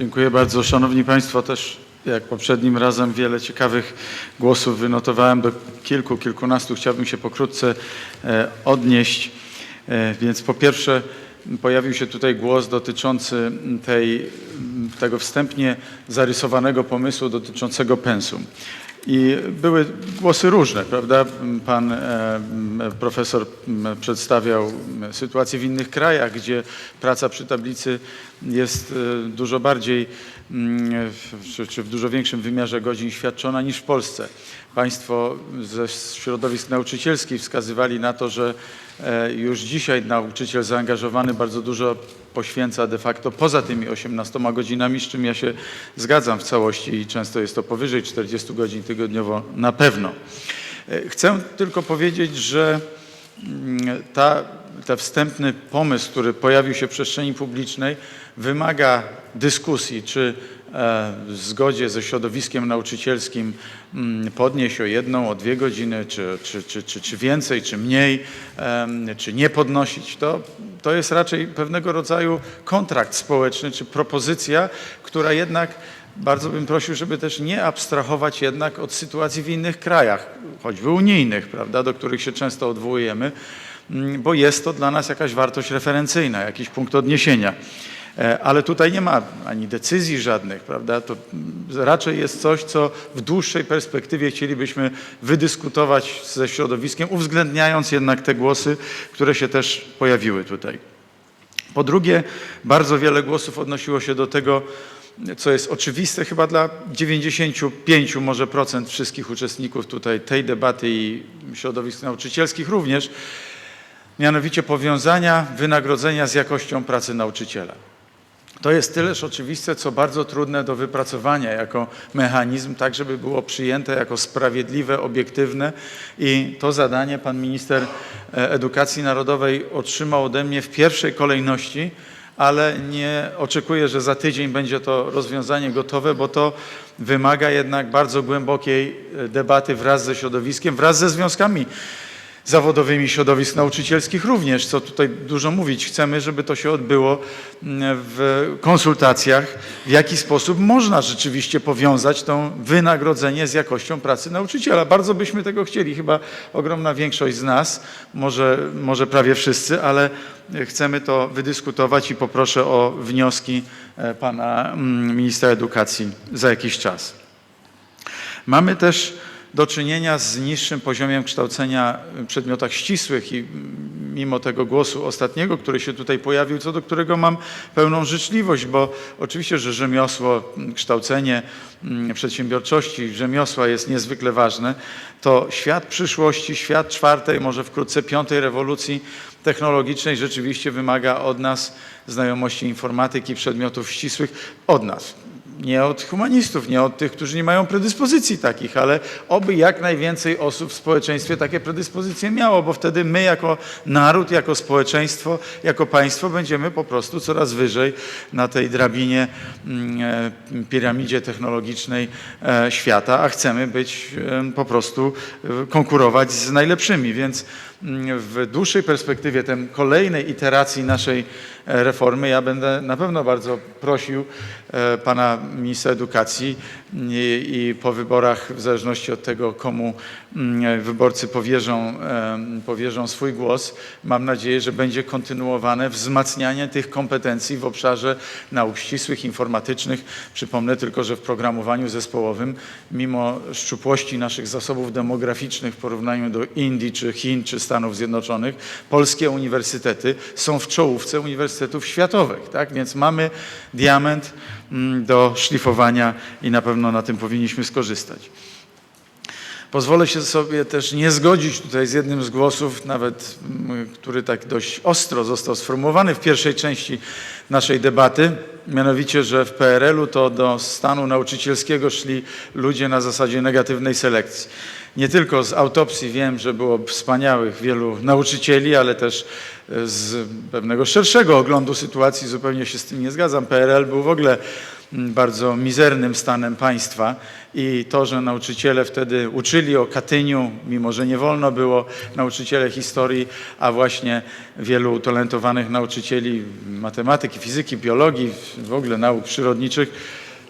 Dziękuję bardzo. Szanowni Państwo, też jak poprzednim razem wiele ciekawych głosów wynotowałem do kilku, kilkunastu. Chciałbym się pokrótce e, odnieść. E, Więc po pierwsze pojawił się tutaj głos dotyczący tej, tego wstępnie zarysowanego pomysłu dotyczącego pensum. I były głosy różne, prawda? Pan e, profesor przedstawiał sytuację w innych krajach, gdzie praca przy tablicy jest e, dużo bardziej, mm, czy w dużo większym wymiarze godzin świadczona niż w Polsce. Państwo ze środowisk nauczycielskich wskazywali na to, że e, już dzisiaj nauczyciel zaangażowany bardzo dużo poświęca de facto poza tymi 18 godzinami, z czym ja się zgadzam w całości i często jest to powyżej 40 godzin tygodniowo na pewno. E, Chcę tylko powiedzieć, że mm, ta, ten wstępny pomysł, który pojawił się w przestrzeni publicznej, wymaga dyskusji, czy e, w zgodzie ze środowiskiem nauczycielskim mm, podnieść o jedną, o dwie godziny, czy, czy, czy, czy, czy więcej, czy mniej, czy nie podnosić. To, to jest raczej pewnego rodzaju kontrakt społeczny, czy propozycja, która jednak bardzo bym prosił, żeby też nie abstrahować jednak od sytuacji w innych krajach, choćby unijnych, prawda, do których się często odwołujemy, bo jest to dla nas jakaś wartość referencyjna, jakiś punkt odniesienia. E, Ale tutaj nie ma ani decyzji żadnych, prawda? To mm, raczej jest coś, co w dłuższej perspektywie chcielibyśmy wydyskutować ze środowiskiem, uwzględniając jednak te głosy, które się też pojawiły tutaj. Po drugie, bardzo wiele głosów odnosiło się do tego, co jest oczywiste chyba dla 95 może procent wszystkich uczestników tutaj tej debaty i środowisk nauczycielskich również, mianowicie powiązania wynagrodzenia z jakością pracy nauczyciela. To jest tyleż oczywiste, co bardzo trudne do wypracowania jako mechanizm, tak żeby było przyjęte jako sprawiedliwe, obiektywne i to zadanie pan minister e, edukacji narodowej otrzymał ode mnie w pierwszej kolejności, ale nie oczekuję, że za tydzień będzie to rozwiązanie gotowe, bo to wymaga jednak bardzo głębokiej e, debaty wraz ze środowiskiem, wraz ze związkami zawodowymi środowisk nauczycielskich również, co tutaj dużo mówić. Chcemy, żeby to się odbyło mm, w konsultacjach, w jaki sposób można rzeczywiście powiązać to wynagrodzenie z jakością pracy nauczyciela. Bardzo byśmy tego chcieli, chyba ogromna większość z nas, może, może prawie wszyscy, ale chcemy to wydyskutować i poproszę o wnioski e, pana mm, ministra edukacji za jakiś czas. Mamy też do czynienia z niższym poziomem kształcenia w przedmiotach ścisłych i mimo tego głosu ostatniego, który się tutaj pojawił, co do którego mam pełną życzliwość, bo oczywiście, że rzemiosło, kształcenie mm, przedsiębiorczości, rzemiosła jest niezwykle ważne, to świat przyszłości, świat czwartej, może wkrótce piątej rewolucji technologicznej rzeczywiście wymaga od nas znajomości informatyki, przedmiotów ścisłych, od nas nie od humanistów, nie od tych, którzy nie mają predyspozycji takich, ale oby jak najwięcej osób w społeczeństwie takie predyspozycje miało, bo wtedy my jako naród, jako społeczeństwo, jako państwo będziemy po prostu coraz wyżej na tej drabinie, mm, e, piramidzie technologicznej e, świata, a chcemy być po prostu e, konkurować z najlepszymi, więc mm, w dłuższej perspektywie, tej kolejnej iteracji naszej reformy, ja będę na pewno bardzo prosił e, pana ministra edukacji i, i po wyborach, w zależności od tego, komu mm, wyborcy powierzą, em, powierzą swój głos, mam nadzieję, że będzie kontynuowane wzmacnianie tych kompetencji w obszarze nauk ścisłych, informatycznych. Przypomnę tylko, że w programowaniu zespołowym, mimo szczupłości naszych zasobów demograficznych w porównaniu do Indii, czy Chin, czy Stanów Zjednoczonych, polskie uniwersytety są w czołówce uniwersytetów światowych. Tak? Więc mamy diament mm, do szlifowania i na pewno na tym powinniśmy skorzystać. Pozwolę się sobie też nie zgodzić tutaj z jednym z głosów, nawet mm, który tak dość ostro został sformułowany w pierwszej części naszej debaty, mianowicie, że w PRL-u to do stanu nauczycielskiego szli ludzie na zasadzie negatywnej selekcji. Nie tylko z autopsji wiem, że było wspaniałych wielu nauczycieli, ale też e, z pewnego szerszego oglądu sytuacji zupełnie się z tym nie zgadzam. PRL był w ogóle bardzo mizernym stanem państwa i to, że nauczyciele wtedy uczyli o Katyniu, mimo że nie wolno było, nauczyciele historii, a właśnie wielu utalentowanych nauczycieli matematyki, fizyki, biologii, w ogóle nauk przyrodniczych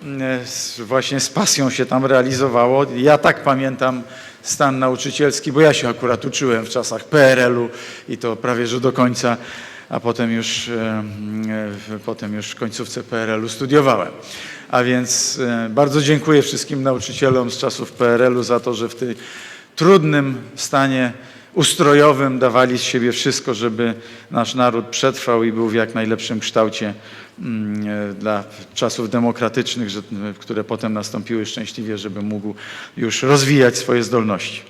mm, właśnie z pasją się tam realizowało. Ja tak pamiętam stan nauczycielski, bo ja się akurat uczyłem w czasach PRL-u i to prawie że do końca, a potem już, e, potem już w końcówce PRL-u studiowałem. A więc e, bardzo dziękuję wszystkim nauczycielom z czasów PRL-u za to, że w tym trudnym stanie ustrojowym dawali z siebie wszystko, żeby nasz naród przetrwał i był w jak najlepszym kształcie dla czasów demokratycznych, że, które potem nastąpiły szczęśliwie, żeby mógł już rozwijać swoje zdolności.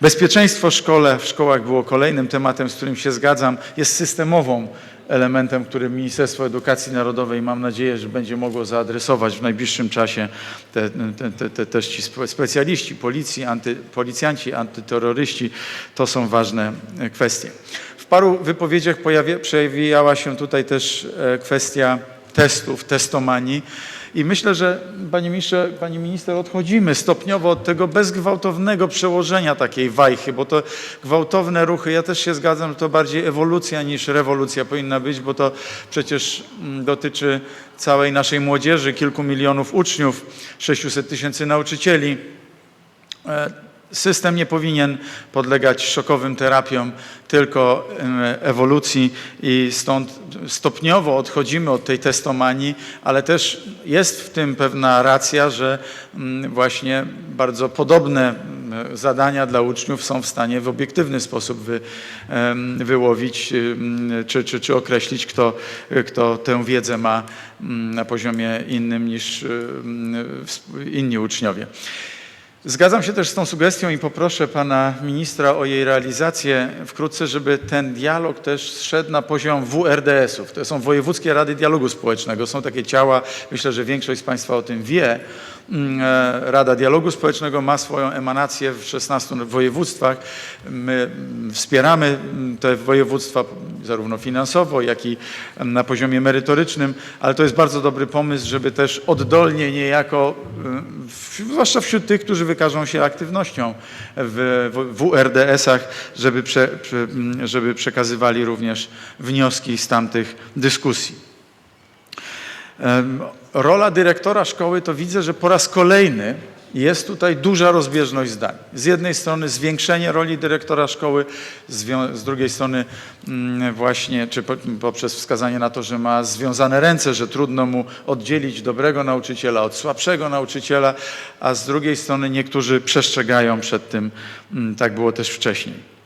Bezpieczeństwo w szkole, w szkołach było kolejnym tematem, z którym się zgadzam. Jest systemową elementem, który Ministerstwo Edukacji Narodowej mam nadzieję, że będzie mogło zaadresować w najbliższym czasie te, te, te, te, też ci spe- specjaliści, policji, anty, policjanci, antyterroryści. To są ważne e, kwestie. Paru wypowiedziach przewijała się tutaj też e, kwestia testów, testomanii. I myślę, że panie ministrze, pani minister, odchodzimy stopniowo od tego bezgwałtownego przełożenia takiej wajchy, bo to gwałtowne ruchy, ja też się zgadzam, że to bardziej ewolucja niż rewolucja powinna być, bo to przecież mm, dotyczy całej naszej młodzieży, kilku milionów uczniów, 600 tysięcy nauczycieli. System nie powinien podlegać szokowym terapiom, tylko ewolucji i stąd stopniowo odchodzimy od tej testomanii, ale też jest w tym pewna racja, że mm, właśnie bardzo podobne mm, zadania dla uczniów są w stanie w obiektywny sposób wy, wyłowić em, czy, czy, czy określić, kto, kto tę wiedzę ma mm, na poziomie innym niż inni uczniowie. Zgadzam się też z tą sugestią i poproszę pana ministra o jej realizację wkrótce, żeby ten dialog też zszedł na poziom WRDS-ów. To są Wojewódzkie Rady Dialogu Społecznego. Są takie ciała, myślę, że większość z państwa o tym wie. Mm, e, Rada Dialogu Społecznego ma swoją emanację w 16 województwach. My mm, wspieramy mm, te województwa zarówno finansowo, jak i na poziomie merytorycznym, ale to jest bardzo dobry pomysł, żeby też oddolnie niejako, zwłaszcza wśród tych, którzy wykażą się aktywnością w WRDS-ach, żeby, prze, żeby przekazywali również wnioski z tamtych dyskusji. Rola dyrektora szkoły to widzę, że po raz kolejny jest tutaj duża rozbieżność zdań. Z jednej strony zwiększenie roli dyrektora szkoły, z drugiej strony mm, właśnie, czy po- poprzez wskazanie na to, że ma związane ręce, że trudno mu oddzielić dobrego nauczyciela od słabszego nauczyciela, a z drugiej strony niektórzy przestrzegają przed tym, mm, tak było też wcześniej.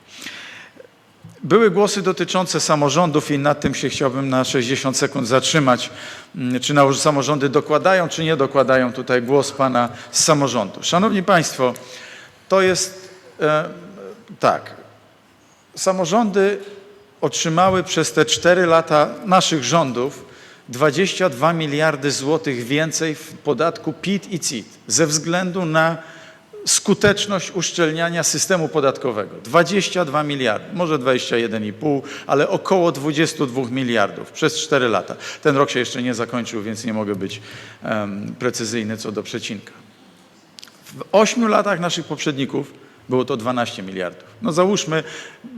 Były głosy dotyczące samorządów i nad tym się chciałbym na 60 sekund zatrzymać. Mm, Czy samorządy dokładają, czy nie dokładają tutaj głos pana z samorządu. Szanowni Państwo, to jest e, tak. Samorządy otrzymały przez te 4 lata naszych rządów 22 miliardy złotych więcej w podatku PIT i CIT ze względu na skuteczność uszczelniania systemu podatkowego. 22 miliardy, może 21,5, ale około 22 miliardów przez 4 lata. Ten rok się jeszcze nie zakończył, więc nie mogę być em, precyzyjny co do przecinka. W ośmiu latach naszych poprzedników było to 12 miliardów. No załóżmy,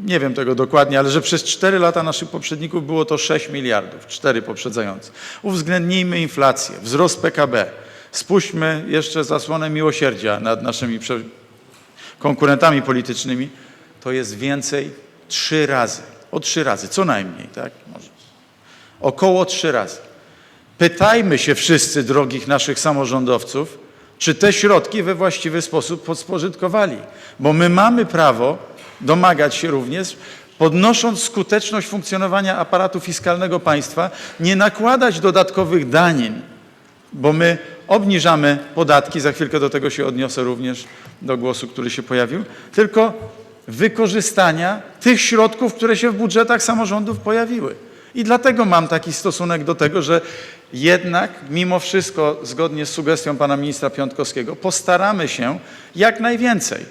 nie wiem tego dokładnie, ale że przez 4 lata naszych poprzedników było to 6 miliardów, 4 poprzedzające. Uwzględnijmy inflację, wzrost PKB. Spuśćmy jeszcze zasłonę miłosierdzia nad naszymi konkurentami politycznymi. To jest więcej trzy razy. O trzy razy, co najmniej, tak? Może. Około trzy razy. Pytajmy się wszyscy, drogich naszych samorządowców, czy te środki we właściwy sposób podsporzytkowali, bo my mamy prawo domagać się również, podnosząc skuteczność funkcjonowania aparatu fiskalnego państwa, nie nakładać dodatkowych danin, bo my obniżamy podatki, za chwilkę do tego się odniosę również do głosu, który się pojawił, tylko wykorzystania tych środków, które się w budżetach samorządów pojawiły. I dlatego mam taki stosunek do tego, że jednak mimo wszystko, zgodnie z sugestią pana ministra Piątkowskiego, postaramy się jak najwięcej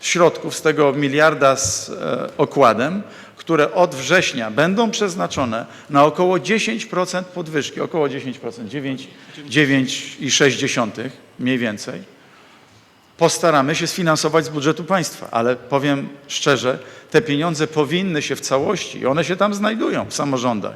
środków z tego miliarda z e, okładem, które od września będą przeznaczone na około 10% podwyżki, około 10%, 9, 9,6 mniej więcej, postaramy się sfinansować z budżetu państwa, ale powiem szczerze, te pieniądze powinny się w całości, i one się tam znajdują w samorządach.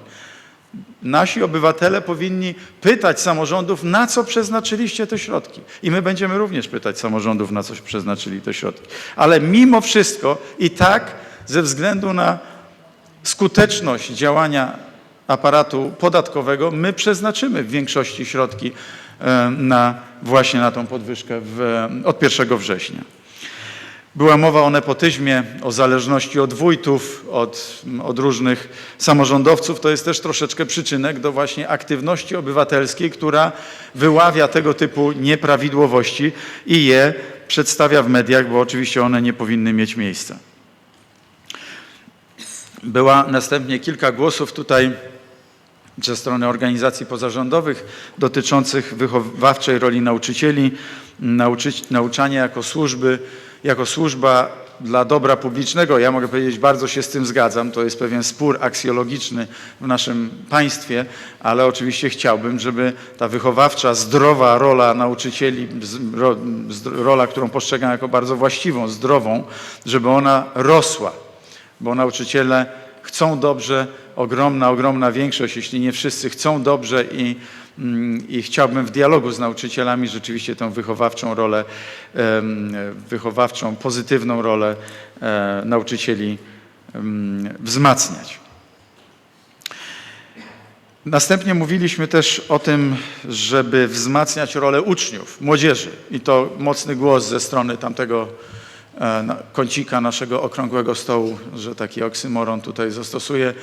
Nasi obywatele powinni pytać samorządów, na co przeznaczyliście te środki. I my będziemy również pytać samorządów, na co przeznaczyli te środki. Ale mimo wszystko i tak, ze względu na skuteczność działania aparatu podatkowego, my przeznaczymy w większości środki e, na, właśnie na tą podwyżkę w, od 1 września. Była mowa o nepotyzmie, o zależności od wójtów, od, od różnych samorządowców. To jest też troszeczkę przyczynek do właśnie aktywności obywatelskiej, która wyławia tego typu nieprawidłowości i je przedstawia w mediach, bo oczywiście one nie powinny mieć miejsca. Była następnie kilka głosów tutaj ze strony organizacji pozarządowych dotyczących wychowawczej roli nauczycieli, nauczania jako służby, jako służba dla dobra publicznego. Ja mogę powiedzieć, bardzo się z tym zgadzam. To jest pewien spór aksjologiczny w naszym państwie, ale oczywiście chciałbym, żeby ta wychowawcza, zdrowa rola nauczycieli, ro, rola, którą postrzegam jako bardzo właściwą, zdrową, żeby ona rosła, bo nauczyciele chcą dobrze, ogromna, ogromna większość, jeśli nie wszyscy chcą dobrze i, mm, i chciałbym w dialogu z nauczycielami rzeczywiście tę wychowawczą rolę, wychowawczą, pozytywną rolę e, nauczycieli wzmacniać. Następnie mówiliśmy też o tym, żeby wzmacniać rolę uczniów, młodzieży i to mocny głos ze strony tamtego kącika naszego okrągłego stołu, że taki oksymoron tutaj zastosuję.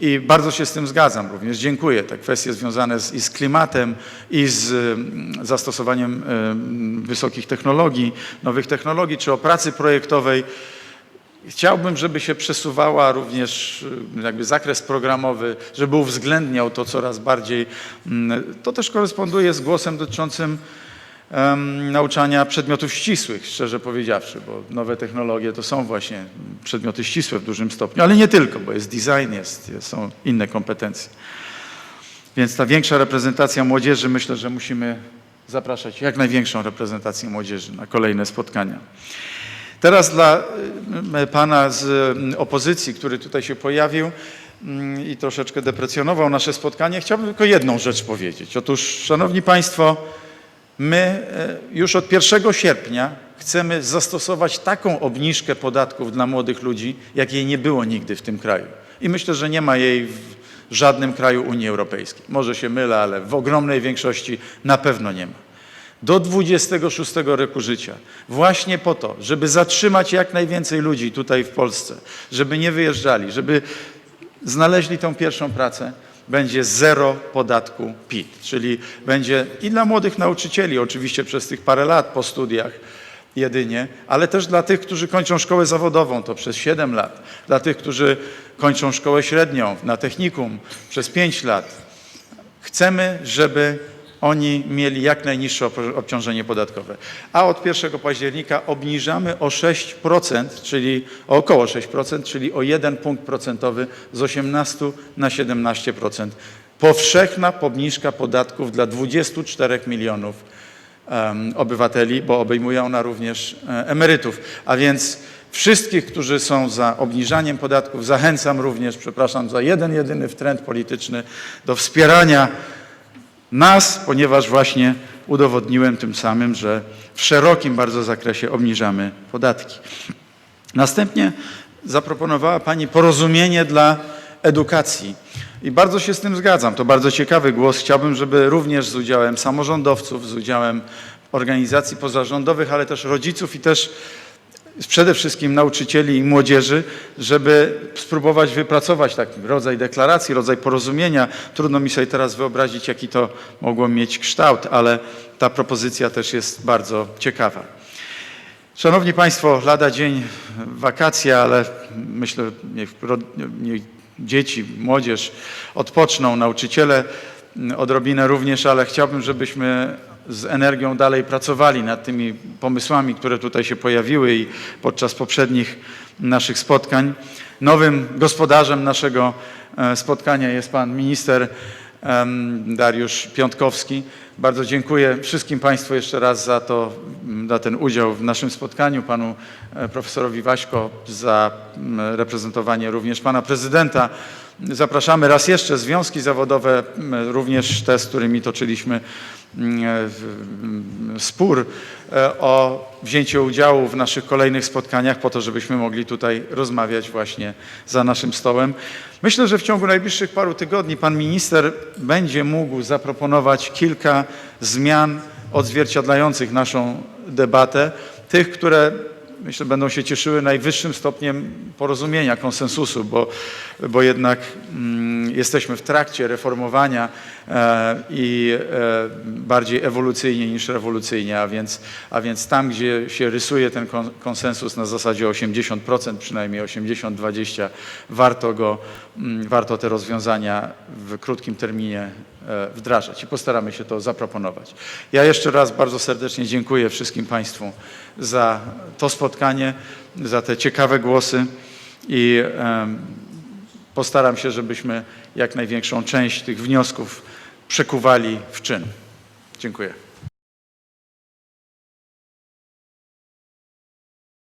I bardzo się z tym zgadzam również. Dziękuję. Te kwestie związane z, i z klimatem, i z mm, zastosowaniem wysokich technologii, nowych technologii, czy o pracy projektowej. Chciałbym, żeby się przesuwała również jakby zakres programowy, żeby uwzględniał to coraz bardziej. Mm, to też koresponduje z głosem dotyczącym nauczania przedmiotów ścisłych, szczerze powiedziawszy, bo nowe technologie to są właśnie przedmioty ścisłe w dużym stopniu, ale nie tylko, bo jest design, jest, są inne kompetencje. Więc ta większa reprezentacja młodzieży, myślę, że musimy zapraszać jak największą reprezentację młodzieży na kolejne spotkania. Teraz dla pana z opozycji, który tutaj się pojawił mm, i troszeczkę deprecjonował nasze spotkanie, chciałbym tylko jedną rzecz powiedzieć. Otóż, szanowni państwo, My e, już od 1 sierpnia chcemy zastosować taką obniżkę podatków dla młodych ludzi, jakiej nie było nigdy w tym kraju. I myślę, że nie ma jej w żadnym kraju Unii Europejskiej. Może się mylę, ale w ogromnej większości na pewno nie ma. Do 26 roku życia. Właśnie po to, żeby zatrzymać jak najwięcej ludzi tutaj w Polsce, żeby nie wyjeżdżali, żeby znaleźli tą pierwszą pracę, będzie zero podatku PIT, czyli będzie i dla młodych nauczycieli, oczywiście przez tych parę lat po studiach jedynie, ale też dla tych, którzy kończą szkołę zawodową, to przez 7 lat, dla tych, którzy kończą szkołę średnią na technikum przez 5 lat. Chcemy, żeby oni mieli jak najniższe obciążenie podatkowe. A od 1 października obniżamy o 6%, czyli o około 6%, czyli o 1 punkt procentowy z 18 na 17%. Powszechna obniżka podatków dla 24 milionów um, obywateli, bo obejmuje ona również e, emerytów. A więc wszystkich, którzy są za obniżaniem podatków, zachęcam również, przepraszam za jeden jedyny trend polityczny, do wspierania nas, ponieważ właśnie udowodniłem tym samym, że w szerokim bardzo zakresie obniżamy podatki. Następnie zaproponowała Pani porozumienie dla edukacji. I bardzo się z tym zgadzam. To bardzo ciekawy głos. Chciałbym, żeby również z udziałem samorządowców, z udziałem organizacji pozarządowych, ale też rodziców i też przede wszystkim nauczycieli i młodzieży, żeby spróbować wypracować taki rodzaj deklaracji, rodzaj porozumienia. Trudno mi sobie teraz wyobrazić, jaki to mogło mieć kształt, ale ta propozycja też jest bardzo ciekawa. Szanowni Państwo, lada dzień wakacje, ale myślę, niech, niech dzieci, młodzież odpoczną, nauczyciele odrobinę również, ale chciałbym, żebyśmy z energią dalej pracowali nad tymi pomysłami, które tutaj się pojawiły i podczas poprzednich naszych spotkań. Nowym gospodarzem naszego e, spotkania jest pan minister Dariusz Piątkowski. Bardzo dziękuję wszystkim Państwu jeszcze raz za to, za ten udział w naszym spotkaniu, panu e, profesorowi Waśko za reprezentowanie również pana prezydenta. Zapraszamy raz jeszcze związki zawodowe, również te, z którymi toczyliśmy spór e, o wzięcie udziału w naszych kolejnych spotkaniach po to, żebyśmy mogli tutaj rozmawiać właśnie za naszym stołem. Myślę, że w ciągu najbliższych paru tygodni pan minister będzie mógł zaproponować kilka zmian odzwierciedlających naszą debatę, tych, które myślę będą się cieszyły najwyższym stopniem porozumienia, konsensusu, bo, bo jednak mm, jesteśmy w trakcie reformowania e, i e, bardziej ewolucyjnie niż rewolucyjnie, a więc, a więc tam, gdzie się rysuje ten kon- konsensus na zasadzie 80%, przynajmniej 80-20, warto go, mm, warto te rozwiązania w krótkim terminie e, wdrażać i postaramy się to zaproponować. Ja jeszcze raz bardzo serdecznie dziękuję wszystkim Państwu za to spotkanie, za te ciekawe głosy i postaram się, żebyśmy jak największą część tych wniosków przekuwali w czyn. Dziękuję.